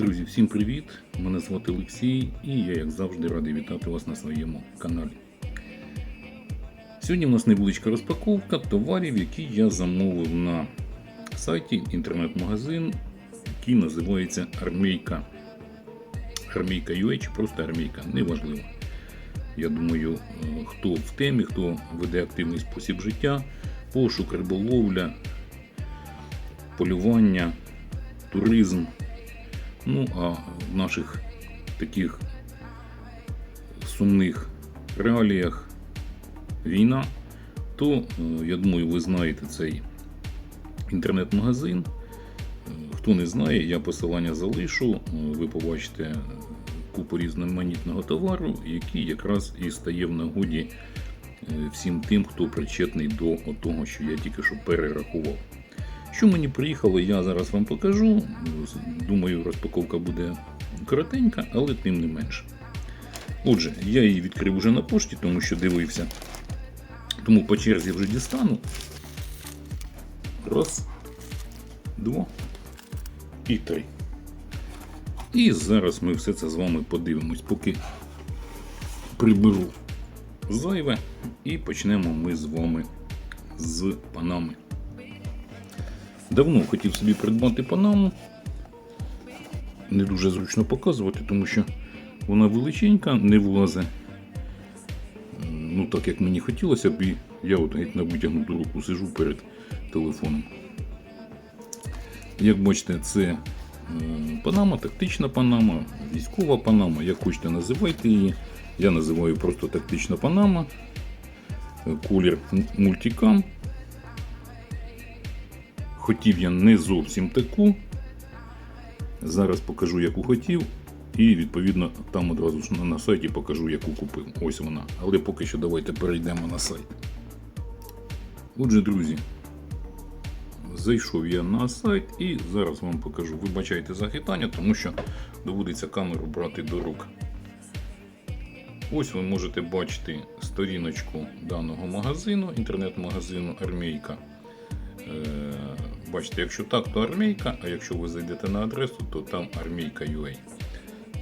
Друзі, всім привіт! Мене звати Олексій і я, як завжди, радий вітати вас на своєму каналі. Сьогодні у нас невеличка розпаковка товарів, які я замовив на сайті інтернет-магазин, який називається Армійка. Армійка UA чи просто армійка, неважливо. Я думаю, е, хто в темі, хто веде активний спосіб життя, пошук, риболовля, полювання, туризм. Ну, а в наших таких сумних реаліях війна, то е, я думаю, ви знаєте цей інтернет-магазин. Е, Хто не знає, я посилання залишу. Е, Ви побачите купу різноманітного товару, який якраз і стає в нагоді е, всім тим, хто причетний до того, що я тільки що перерахував. Що мені приїхало, я зараз вам покажу. Думаю, розпаковка буде коротенька, але тим не менше. Отже, я її відкрив уже на пошті, тому що дивився. Тому по черзі вже дістану. Раз, два і три. І зараз ми все це з вами подивимось, поки приберу зайве і почнемо ми з вами з панами. Давно хотів собі придбати панаму. Не дуже зручно показувати, тому що вона величенька, не влазить. Ну, так як мені хотілося б, і я от геть на витягнуту руку сижу перед телефоном. Як бачите, це панама, тактична панама, військова панама, як хочете називайте її. Я називаю просто тактична панама. Е, Колір мультикам. Хотів я не зовсім таку. Зараз покажу, яку хотів. І відповідно там одразу ж на- сайті покажу, яку купив. Ось вона. Але поки що давайте перейдемо на сайт. Отже, друзі, зайшов я на сайт і зараз вам покажу. Вибачайте за хитання, тому що доводиться камеру брати до рук. Ось ви можете бачити сторіночку даного магазину, інтернет-магазину Армійка. Бачите, якщо так, то армійка, а якщо ви зайдете на адресу, то там армійка UA.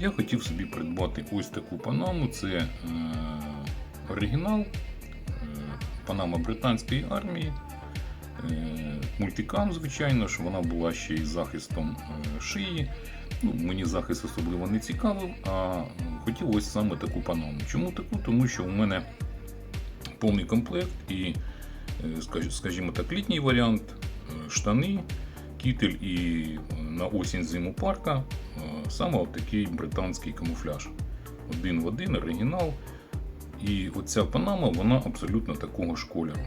Я хотів собі придбати ось таку панаму. Це е, оригінал, е, панама британської армії. Е, мультикам, звичайно ж, вона була ще й захистом е, шиї. Ну, мені захист особливо не цікавив, а е, хотів ось саме таку панаму. Чому таку? Тому що у мене повний комплект і, скажімо так, літній варіант, штани, кітель і е, на осінь зиму парка е, саме такий британський камуфляж. Один в один, оригінал. І оця панама вона абсолютно такого ж кольору.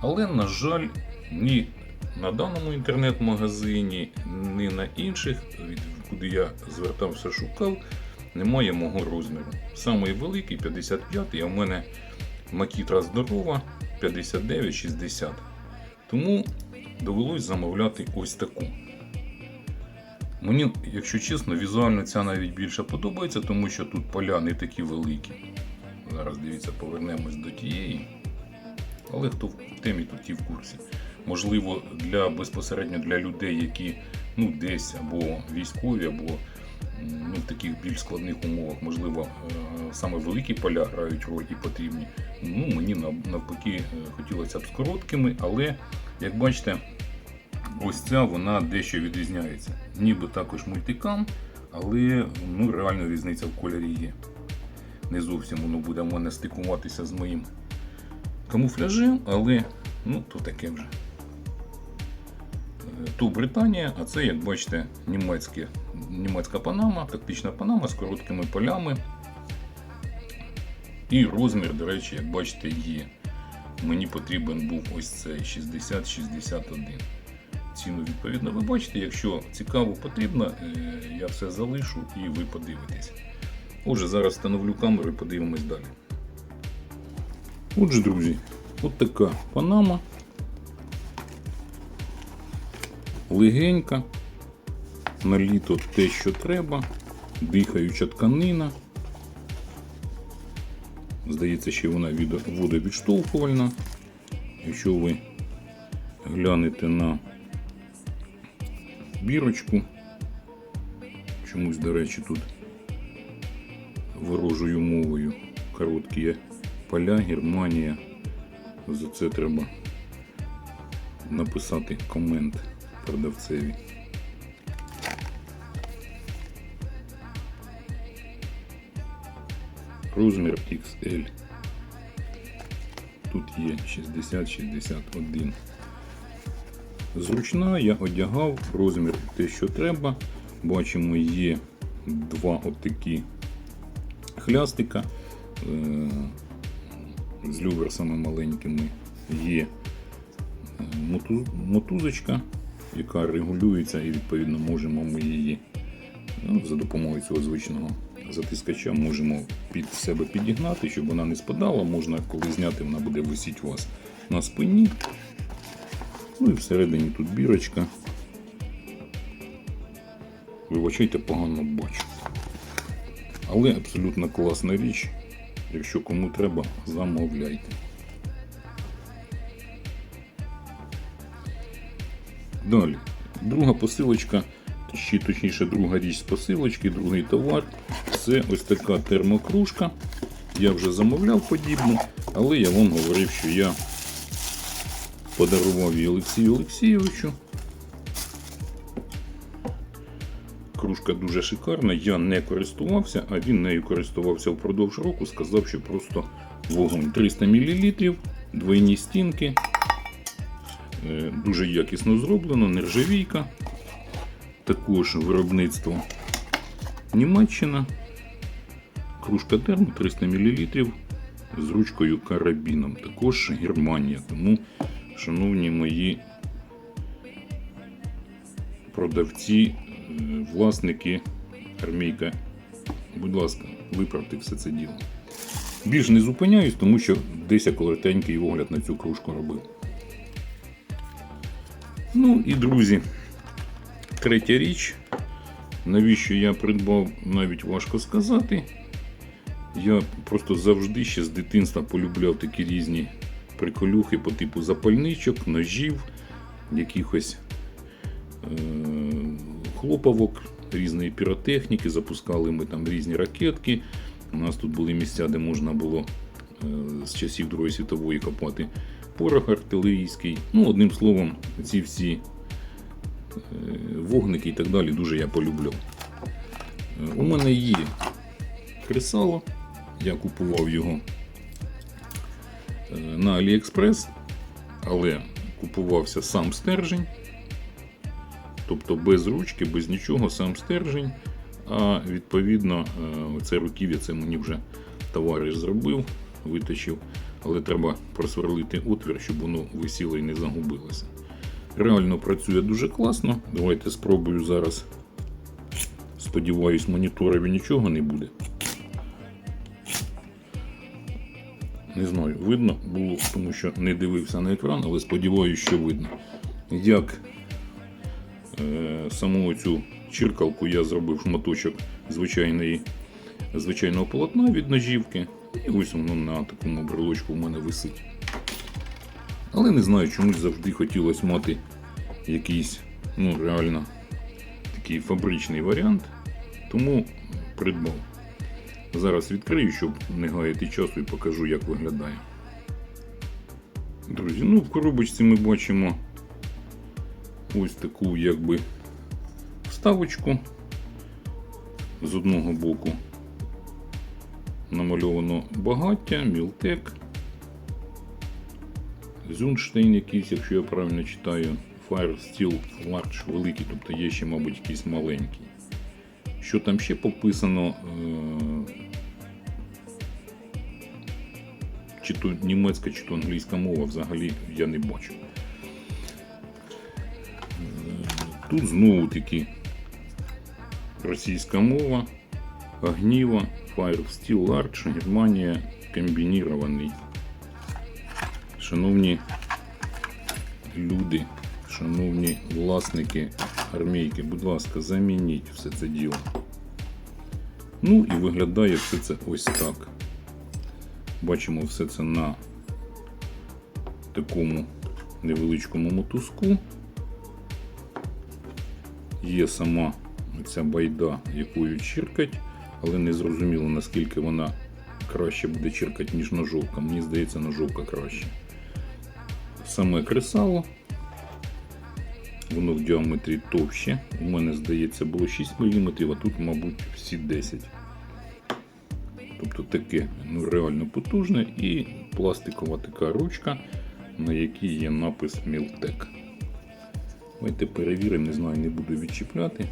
Але, на жаль, ні на даному інтернет-магазині, ні на інших, куди я звертався, шукав, немає мого розміру. Самий великий 55, а в мене макітра здорова 59-60. Тому довелось замовляти ось таку. Мені, якщо чесно, візуально ця навіть більше подобається, тому що тут поля не такі великі. Зараз дивіться, повернемось до тієї. Але хто в темі, то ті в курсі. Можливо, для безпосередньо для людей, які ну, десь або військові, або м, ну, в таких більш складних умовах, можливо, е, саме великі поля грають роль і потрібні. Ну, мені навпаки е, хотілося б з короткими, але як бачите, ось ця вона дещо відрізняється. Ніби також мультикам, але ну, реально різниця в кольорі є. Не зовсім воно буде в мене стикуватися з моїм камуфляжем, але ну, то таке вже. То Британія, а це, як бачите, німецьке, німецька панама, тактична панама з короткими полями. І розмір, до речі, як бачите, є. Мені потрібен був ось цей 60-61. Ціну відповідно ви бачите. Якщо цікаво потрібно, е, я все залишу і ви подивитесь. Отже, зараз встановлю камеру і подивимось далі. Отже, друзі, от така панама. Легенька. На літо те, що треба. Дихаюча тканина. Здається, ще вона водовідштовхувальна. Якщо ви глянете на бірочку, Чомусь, до речі, тут ворожою мовою короткі поля, Германія. За це треба написати комент продавцеві. Розмір XL. Тут є 60-61. Зручна, я одягав, розмір те, що треба. Бачимо, є два отакі хлястика е, з люверсами маленькими. Є е, мотузочка, яка регулюється і відповідно можемо ми її ну, за допомогою цього звичного затискача можемо під себе підігнати, щоб вона не спадала. Можна, коли зняти, вона буде висіти у вас на спині. Ну і всередині тут бірочка. Вибачайте, погано бачу. Але абсолютно класна річ. Якщо кому треба, замовляйте. Далі. Друга посилочка, ще точніше, друга річ з посилочки, другий товар. Це ось така термокружка. Я вже замовляв подібну, але я вам говорив, що я подарував її Олексію Олексійовичу. Кружка дуже шикарна, я не користувався, а він нею користувався впродовж року, сказав, що просто вогонь 300 мл, двойні стінки, дуже якісно зроблено, нержавійка, також виробництво Німеччина, кружка термо 300 мл з ручкою карабіном, також Германія. Тому, шановні мої продавці, е, власники армійка, будь ласка, виправте все це діло. Більш не зупиняюсь, тому що десь я коротенький огляд на цю кружку робив. Ну і друзі, третя річ. Навіщо я придбав, навіть важко сказати. Я просто завжди ще з дитинства полюбляв такі різні приколюхи по типу запальничок, ножів, якихось е- хлопавок, різної піротехніки. Запускали ми там різні ракетки. У нас тут були місця, де можна було е- з часів Другої світової копати порох артилерійський. Ну, одним словом, ці всі е, вогники і так далі дуже я полюбляв. Е, У мене є кресало. Я купував його е, на AliExpress, але купувався сам стержень. Тобто без ручки, без нічого, сам стержень. А відповідно, це руків'я це мені вже товариш зробив, виточив. Але треба просверлити отвір, щоб воно висіло і не загубилося. Реально працює дуже класно. Давайте спробую зараз. Сподіваюсь, моніторові нічого не буде. Не знаю, видно було, тому що не дивився на екран, але сподіваюся, що видно. Як е, саму цю чиркалку я зробив шматочок звичайної, звичайного полотна від ножівки. І ось воно на такому брелочку в мене висить. Але не знаю, чомусь завжди хотілося мати якийсь, ну, реально такий фабричний варіант. Тому придбав. Зараз відкрию, щоб не гаяти часу і покажу, як виглядає. Друзі, ну в коробочці ми бачимо ось таку якби вставочку. З одного боку намальовано багаття, мілтек, Зюнштейн якийсь, якщо я правильно читаю, Fire Steel Large великий, тобто є ще, мабуть, якийсь маленький. Що там ще пописано? е, Чи то німецька, чи то англійська мова взагалі я не бачу. Е, Тут знову таки російська мова, огніва, Fire Steel Large, Германія, комбінірований. Шановні люди, шановні власники армійки, будь ласка, замініть все це діло. Ну і виглядає все це ось так. Бачимо все це на такому невеличкому мотузку. Є сама ця байда, якою чиркать, але не зрозуміло, наскільки вона краще буде чиркати, ніж ножовка. Мені здається, ножовка краще. Саме кресало. Воно в діаметрі товще. У мене, здається, було 6 мм, а тут, мабуть, всі 10 Тобто таке ну, реально потужне і пластикова така ручка, на якій є напис Мілтек. Давайте перевіримо, не знаю, не буду відчіпляти.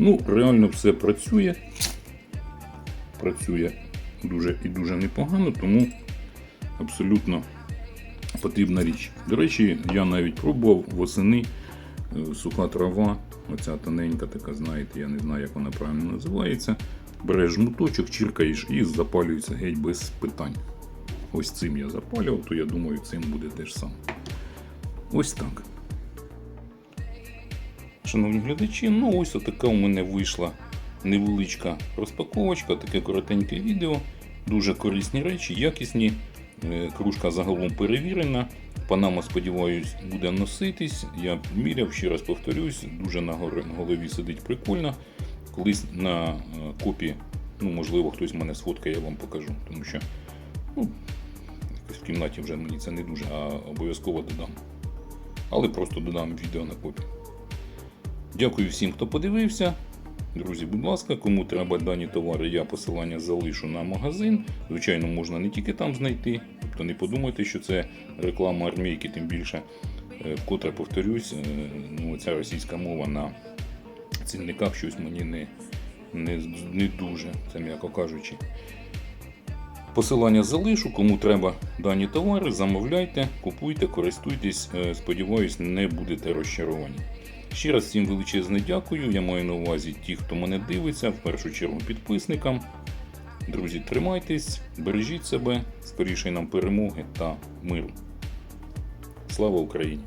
Ну, реально все працює. Працює дуже і дуже непогано, тому абсолютно потрібна річ. До речі, я навіть пробував восени е, суха трава, оця тоненька така, знаєте, я не знаю, як вона правильно називається. Береш жмуточок, чиркаєш і запалюється геть без питань. Ось цим я запалював, то я думаю, цим буде теж саме. Ось так. Шановні глядачі, ну ось така у мене вийшла невеличка розпаковочка, таке коротеньке відео. Дуже корисні речі, якісні. Е, Кружка загалом перевірена. Панама, сподіваюсь, буде носитись. Я міряв, ще раз повторюсь, дуже на голові сидить прикольно. Колись на е, копі, ну можливо, хтось мене сфоткає, я вам покажу. Тому що ну, в кімнаті вже мені це не дуже, а обов'язково додам. Але просто додам відео на копі. Дякую всім, хто подивився. Друзі, будь ласка, кому треба дані товари, я посилання залишу на магазин. Звичайно, можна не тільки там знайти. Тобто не подумайте, що це реклама армійки, тим більше, е, вкотре повторюсь, е, ну, ця російська мова на цінниках щось мені не, не, не дуже, це м'яко кажучи. Посилання залишу, кому треба дані товари, замовляйте, купуйте, користуйтесь. Е, Сподіваюсь, не будете розчаровані. Ще раз всім величезне дякую. Я маю на увазі ті, хто мене дивиться, в першу чергу підписникам. Друзі, тримайтесь, бережіть себе, скоріше нам перемоги та миру. Слава Україні!